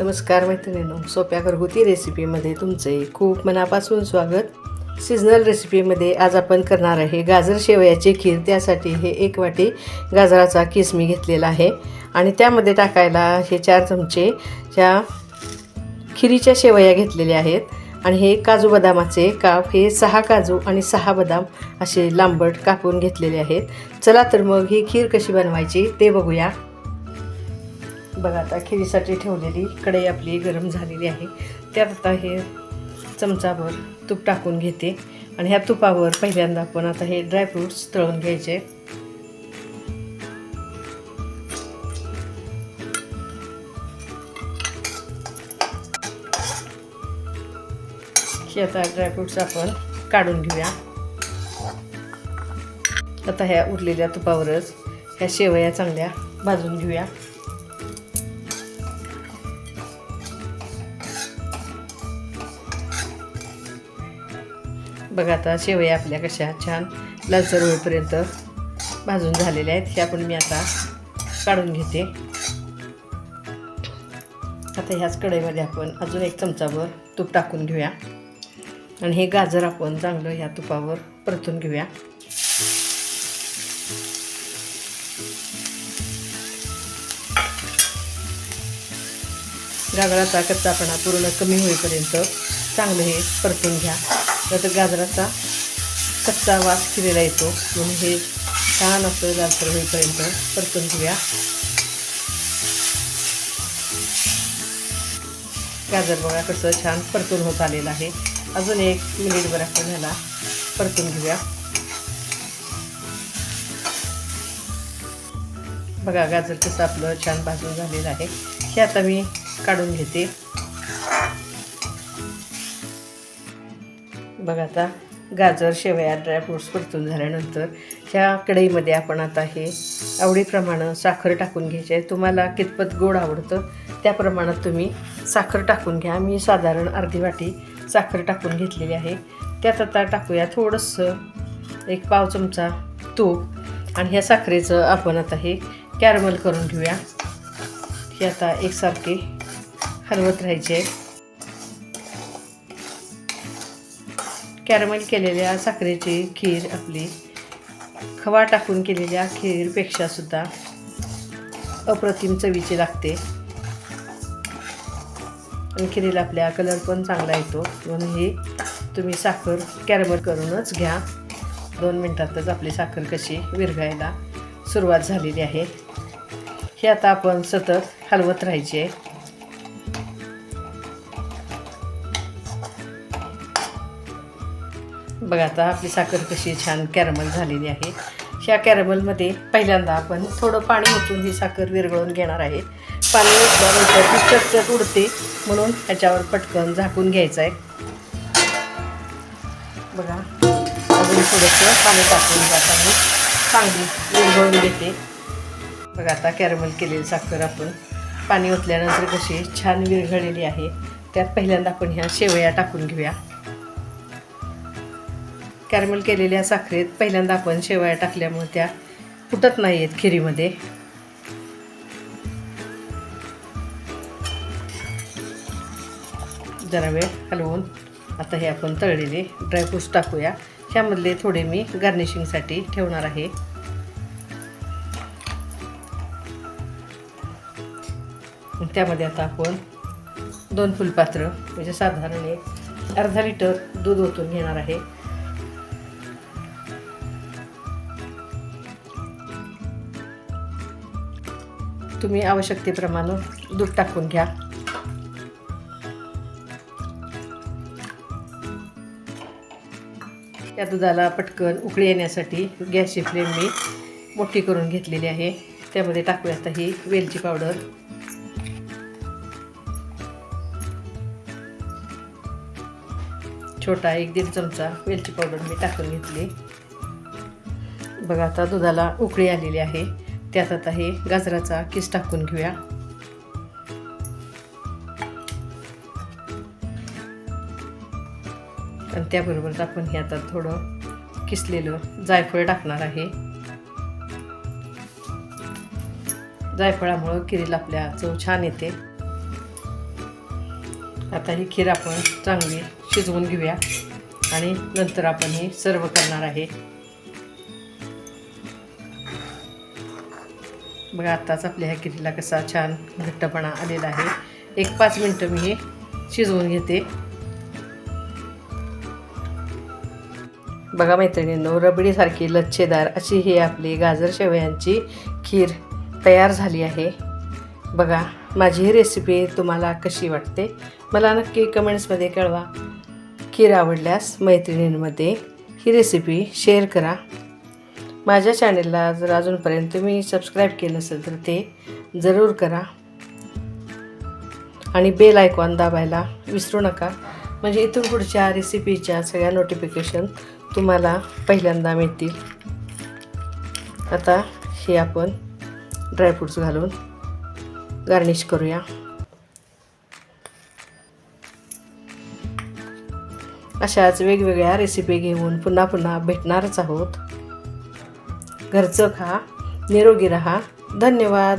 नमस्कार मैत्रिणींनो सोप्या घरगुती रेसिपीमध्ये तुमचे खूप मनापासून स्वागत. सीजनल रेसिपीमध्ये आज आपण करणार आहे गाजर शेवयाची खीर. त्यासाठी हे एक वाटी गाजराचा किस मी घेतलेला आहे. आणि त्यामध्ये टाकायला हे चार चमचे ह्या खिरीच्या शेवया घेतलेल्या आहेत. आणि हे काजू बदामाचे काप हे सहा काजू आणि सहा बदाम असे लांबट कापून घेतलेले आहेत. चला तर मग ही खीर कशी बनवायची ते बघूया. बघा आता खिरीसाठी ठेवलेली कढई आपली गरम झालेली आहे. त्यात आता हे चमचाभर तूप टाकून घेते. आणि ह्या तुपावर पहिल्यांदा आपण आता हे ड्रायफ्रूट्स तळून घ्यायचे. हे आता ड्रायफ्रूट्स आपण काढून घेऊया. आता ह्या उरलेल्या तुपावरच ह्या शेवया चांगल्या भाजून घेऊया. बघा आता शेवया आपल्या कशा छान लालसर होईपर्यंत भाजून झालेल्या आहेत. ह्या पण मी आता काढून घेते. आता ह्याच कढईमध्ये आपण अजून एक चमचाभर तूप टाकून घेऊया. आणि हे गाजर आपण चांगलं ह्या तुपावर परतून घेऊया. गाजराचा कच्चापणा पूर्ण कमी होईपर्यंत चांगलं हे परतून घ्या. त्यात गाजराचा कच्चा वास केलेला येतो. म्हणून हे छान असं लालसर होईपर्यंत परतून घेऊया. गाजर बघा कसं छान परतून होत आलेलं आहे. अजून एक मिनिटभर आपण ह्याला परतून घेऊया. बघा गाजर कसं आपलं छान भाजून झालेलं आहे. हे आता मी काढून घेते. बघा आता गाजर शेवया ड्रायफ्रूट्स परतून झाल्यानंतर ह्या कढईमध्ये आपण आता हे आवडीप्रमाणे साखर टाकून घ्यायची आहे. तुम्हाला कितपत गोड आवडतं त्या प्रमाणात तुम्ही साखर टाकून घ्या. मी साधारण अर्धी वाटी साखर टाकून घेतलेली आहे. त्यात आता टाकूया थोडंसं एक पाव चमचा तूप आणि ह्या साखरेचं आपण आता हे कॅरमल करून घेऊया. हे आता एकसारखे हलवत राहायचे आहे. कॅरमल केलेल्या साखरेची खीर आपली. खवा टाकून केलेल्या खीरपेक्षा सुद्धा अप्रतिम चवीची लागते. आणि खिरीला आपल्या कलर पण चांगला येतो. म्हणून ही तुम्ही साखर कॅरमेल करूनच घ्या. दोन मिनटातच आपली साखर कशी विरघायला सुरुवात झालेली आहे. हे आता आपण सतत हलवत राहायचे. बघा आता आपली साखर कशी छान कॅरमल झालेली आहे. ह्या कॅरमलमध्ये पहिल्यांदा आपण थोडं पाणी ओतून ही साखर विरघळून घेणार आहे. पाणी ओतल्यानंतर ती चटचट उडते म्हणून ह्याच्यावर पटकन झाकून घ्यायचं आहे. बघा अजून थोडंसं पाणी टाकून जात आहे. चांगली विरघळून घेते. बघा आता कॅरमल केलेली साखर आपण. पाणी ओतल्यानंतर कशी छान विरघळलेली आहे. त्यात पहिल्यांदा आपण ह्या शेवया टाकून घेऊया. कॅरमेल केलेल्या साखरेत पहिल्यांदा आपण शेवया टाकल्यामुळे त्या फुटत नाही आहेत खिरीमध्ये. जरा वेळ हलवून आता हे आपण तळलेले ड्रायफ्रूट्स टाकूया. ह्यामधले थोडे मी गार्निशिंगसाठी ठेवणार आहे. त्यामध्ये आता आपण दोन फुलपात्र म्हणजे साधारण एक अर्धा लिटर दूध ओतून घेणार आहे. तुम्ही आवश्यकतेप्रमाणे दूध टाकून घ्या. या दुधाला पटकन उकळी येण्यासाठी गॅसची फ्लेम मी मोठी करून घेतलेली आहे. त्यामध्ये टाकूया आता ही वेलची पावडर. छोटा एक दीड चमचा वेलची पावडर मी टाकून घेतली. बघा आता दुधाला उकळी आलेली आहे. त्यात आता हे गाजराचा किस टाकून घेऊया. आणि त्याबरोबरच आपण हे आता थोडं किसलेलं जायफळ टाकणार आहे. जायफळामुळं किरीला आपल्या चव छान येते. आता ही खीर आपण चांगली शिजवून घेऊया. आणि नंतर आपण हे सर्व करणार आहे. बघा आत्ताच आपल्या ह्या किरीला कसा छान घट्टपणा आलेला आहे. एक पाच मिनटं मी हे शिजवून घेते. बघा मैत्रिणींनो रबडीसारखी लच्छेदार अशी ही आपली गाजर शेवयांची खीर तयार झाली आहे. बघा माझी ही रेसिपी तुम्हाला कशी वाटते? मला नक्की कमेंट्समध्ये कळवा. खीर आवडल्यास मैत्रिणींमध्ये ही रेसिपी शेअर करा. माझ्या चॅनेलला जर अजूनपर्यंत तुम्ही सबस्क्राईब केलं असेल तर ते जरूर करा. आणि बेल आयकॉन दाबायला विसरू नका. म्हणजे इथून पुढच्या रेसिपीच्या सगळ्या नोटिफिकेशन तुम्हाला पहिल्यांदा मिळतील. आता हे आपण ड्रायफ्रूट्स घालून गार्निश करूया. अशाच वेगवेगळ्या रेसिपी घेऊन पुन्हा पुन्हा भेटणारच आहोत. घरचं खा निरोगी रहा. धन्यवाद.